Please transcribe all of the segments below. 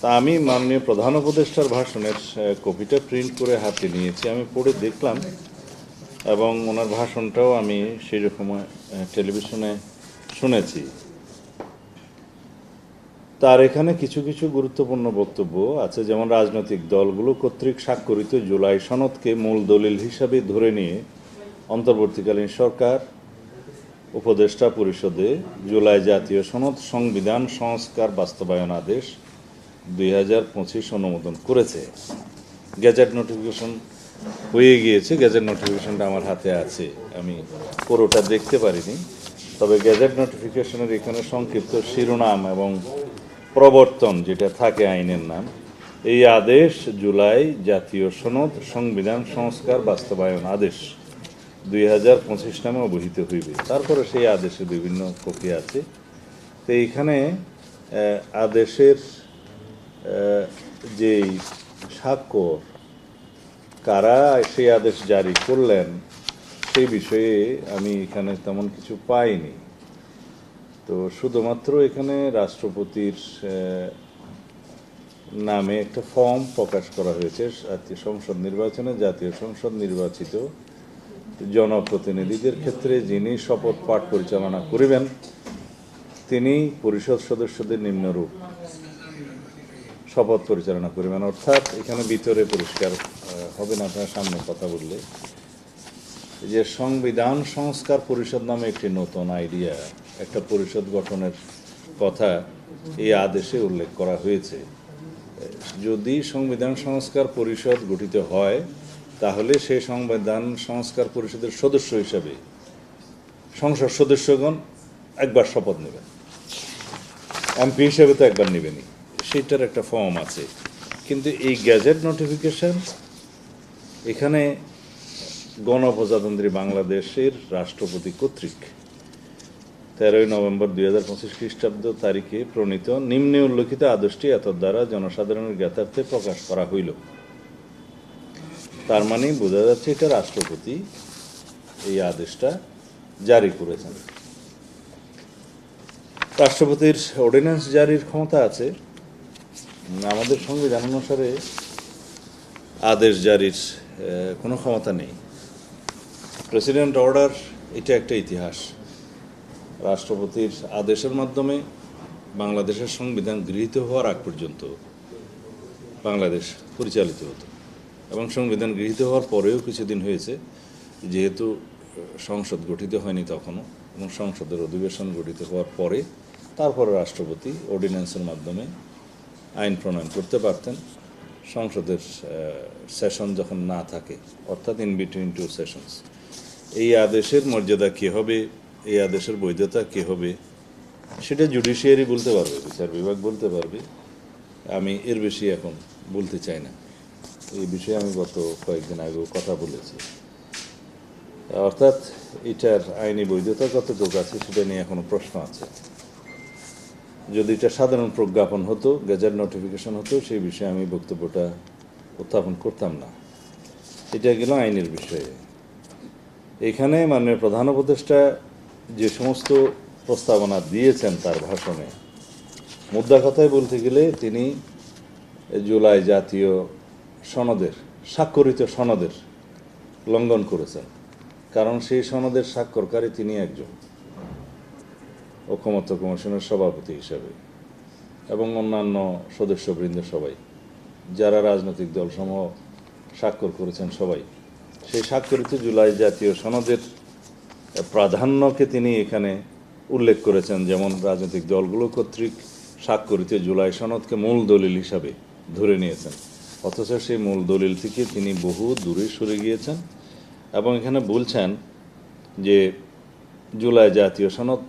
তা আমি মাননীয় প্রধান উপদেষ্টার ভাষণের কপিটা প্রিন্ট করে হাতে নিয়েছি। আমি পড়ে দেখলাম এবং ওনার ভাষণটাও আমি সেই রকম টেলিভিশনে শুনেছি। তার এখানে কিছু কিছু গুরুত্বপূর্ণ বক্তব্য আছে, যেমন রাজনৈতিক দলগুলো কর্তৃক স্বাক্ষরিত জুলাই সনদকে মূল দলিল হিসাবে ধরে নিয়ে অন্তর্বর্তীকালীন সরকার, উপদেষ্টা পরিষদে জুলাই জাতীয় সনদ সংবিধান সংস্কার বাস্তবায়ন আদেশ দুই হাজার পঁচিশ অনুমোদন করেছে। গ্যাজেট নোটিফিকেশন হয়ে গিয়েছে। গ্যাজেট নোটিফিকেশনটা আমার হাতে আছে। আমি পুরোটা দেখতে পারিনি। তবে গ্যাজেট নোটিফিকেশনের এখানে সংক্ষিপ্ত শিরোনাম এবং প্রবর্তন যেটা থাকে আইনের নাম, এই আদেশ জুলাই জাতীয় সনদ সংবিধান সংস্কার বাস্তবায়ন আদেশ দুই হাজার পঁচিশ নামে অবহিত হইবে। তারপরে সেই আদেশে বিভিন্ন কপি আছে। তো এইখানে আদেশের যেই স্বাক্ষর কারা সেই আদেশ জারি করলেন, সেই বিষয়ে আমি এখানে তেমন কিছু পাইনি। তো শুধুমাত্র এখানে রাষ্ট্রপতির নামে একটা ফর্ম প্রকাশ করা হয়েছে, জাতীয় সংসদ নির্বাচনে জাতীয় সংসদ নির্বাচিত জনপ্রতিনিধিদের ক্ষেত্রে যিনি শপথ পাঠ পরিচালনা করিবেন, তিনি পরিষদ সদস্যদের নিম্নরূপ। শপথ পরিচালনা করিবেন। অর্থাৎ এখানে ভিতরে পরিষ্কার হবে না, আপনার সামনে কথা বললে। যে সংবিধান সংস্কার পরিষদ নামে একটি নতুন আইডিয়া, একটা পরিষদ গঠনের কথা এই আদেশে উল্লেখ করা হয়েছে। যদি সংবিধান সংস্কার পরিষদ গঠিত হয়, তাহলে সেই সংবিধান সংস্কার পরিষদের সদস্য হিসাবে সংসদ সদস্যগণ একবার শপথ নেবেন। এমপি হিসেবে তো একবার নেবেনই। সেটার একটা ফর্ম আছে। কিন্তু এই গ্যাজেট নোটিফিকেশন এখানে গণপ্রজাতন্ত্রী বাংলাদেশের রাষ্ট্রপতি কর্তৃক তেরোই নভেম্বর দুই হাজার পঁচিশ খ্রিস্টাব্দ তারিখে প্রণীত নিম্নে উল্লেখিত আদেশটি এত দ্বারা জনসাধারণের জ্ঞাতার্থে প্রকাশ করা হইল। তার মানে বোঝা যাচ্ছে এটা রাষ্ট্রপতি এই আদেশটা জারি করেছেন। রাষ্ট্রপতির অর্ডিন্যান্স জারির ক্ষমতা আছে। আমাদের সংবিধান অনুসারে আদেশ জারির কোনো ক্ষমতা নেই। প্রেসিডেন্ট অর্ডার এটা একটা ইতিহাস। রাষ্ট্রপতির আদেশের মাধ্যমে বাংলাদেশের সংবিধান গৃহীত হওয়ার আগ পর্যন্ত বাংলাদেশ পরিচালিত হতো এবং সংবিধান গৃহীত হওয়ার পরেও কিছুদিন হয়েছে, যেহেতু সংসদ গঠিত হয়নি তখনও এবং সংসদের অধিবেশন গঠিত হওয়ার পরে তারপরে রাষ্ট্রপতি অর্ডিন্যান্সের মাধ্যমে আইন প্রণয়ন করতে পারতেন। সংসদের সেশন যখন না থাকে, অর্থাৎ ইন বিটুইন টু সেশনস এই আদেশের মর্যাদা কী হবে? এই আদেশের বৈধতা কী হবে? সেটা জুডিশিয়ারি বলতে পারবে, বিচার বিভাগ বলতে পারবে। আমি এর বেশি এখন বলতে চাই না। এই বিষয়ে আমি গত কয়েকদিন আগেও কথা বলেছি। অর্থাৎ এটার আইনি বৈধতা কতটুকু আছে সেটা নিয়ে এখনও প্রশ্ন আছে। যদি এটা সাধারণ প্রজ্ঞাপন হতো, গেজেট নোটিফিকেশন হতো, সেই বিষয়ে আমি বক্তব্যটা উত্থাপন করতাম না। এটা গেল আইনের বিষয়ে। এখানে মাননীয় প্রধান উপদেষ্টা যে সমস্ত প্রস্তাবনা দিয়েছেন তার ভাষণে, মুদ্রা কথায় বলতে গেলে তিনি জুলাই জাতীয় সনদের, স্বাক্ষরিত সনদের লঙ্ঘন করেছেন। কারণ সেই সনদের স্বাক্ষরকারী তিনি একজন। ঐকমত্য কমিশনের সভাপতি হিসাবে এবং অন্যান্য সদস্যবৃন্দ সবাই, যারা রাজনৈতিক দলসমূহ স্বাক্ষর করেছেন সবাই। সেই স্বাক্ষরিত জুলাই জাতীয় সনদের প্রাধান্যকে তিনি এখানে উল্লেখ করেছেন, যেমন রাজনৈতিক দলগুলো কর্তৃক স্বাক্ষরিত জুলাই সনদকে মূল দলিল হিসাবে ধরে নিয়েছেন। অথচ সেই মূল দলিল থেকে তিনি বহু দূরে সরে গিয়েছেন এবং এখানে বলছেন যে জুলাই জাতীয় সনদ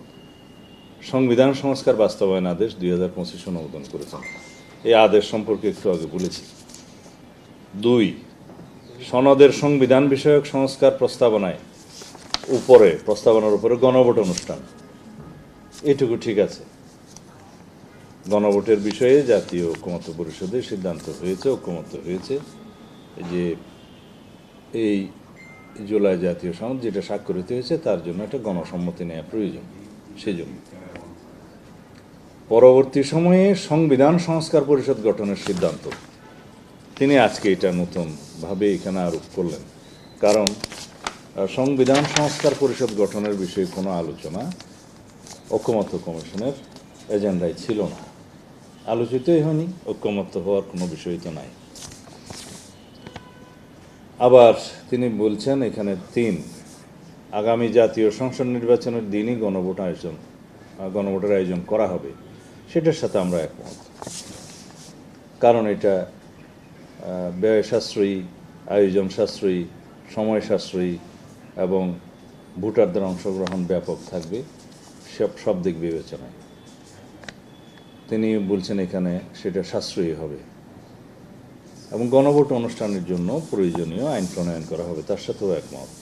সংবিধান সংস্কার বাস্তবায়ন আদেশ দুই হাজার পঁচিশ অনুমোদন করেছেন এই আদেশ সম্পর্কে একটু আগে বলেছি। দুই, সনদের সংবিধান বিষয়ক সংস্কার প্রস্তাবনায় উপরে, প্রস্তাবনার উপরে গণভোট অনুষ্ঠান। এটুকু ঠিক আছে। গণভোটের বিষয়ে জাতীয় ঐক্যমত্য পরিষদে সিদ্ধান্ত হয়েছে, ঐক্যমত্য হয়েছে যে এই জুলাই জাতীয় সনদ যেটা স্বাক্ষরিত হয়েছে, তার জন্য একটা গণসম্মতি নেওয়া প্রয়োজন। সেই জন্য। পরবর্তী সময়ে সংবিধান সংস্কার পরিষদ গঠনের সিদ্ধান্ত। তিনি আজকে এটা নতুনভাবে এখানে আরোপ করলেন। কারণ সংবিধান সংস্কার পরিষদ গঠনের বিষয়ে কোনো আলোচনা ঐক্যমত্য কমিশনের এজেন্ডায় ছিল না। আলোচিতই হয়নি ঐক্যমত্য হওয়ার কোনো বিষয় তো নাই। আবার তিনি বলছেন, এখানে তিন আগামী জাতীয় সংসদ নির্বাচনের দিনই গণভোট আয়োজন গণভোটের আয়োজন করা হবে। সেটার সাথে আমরা একমত। কারণ এটা ব্যয় সাশ্রয়ী আয়োজন সাশ্রয়ী সময় সাশ্রয়ী এবং ভোটারদের অংশগ্রহণ ব্যাপক থাকবে, সব সব দিক বিবেচনায়। তিনি বলছেন এখানে সেটা সাশ্রয়ী হবে। এবং গণভোট অনুষ্ঠানের জন্য প্রয়োজনীয় আইন প্রণয়ন করা হবে, তার সাথেও একমত।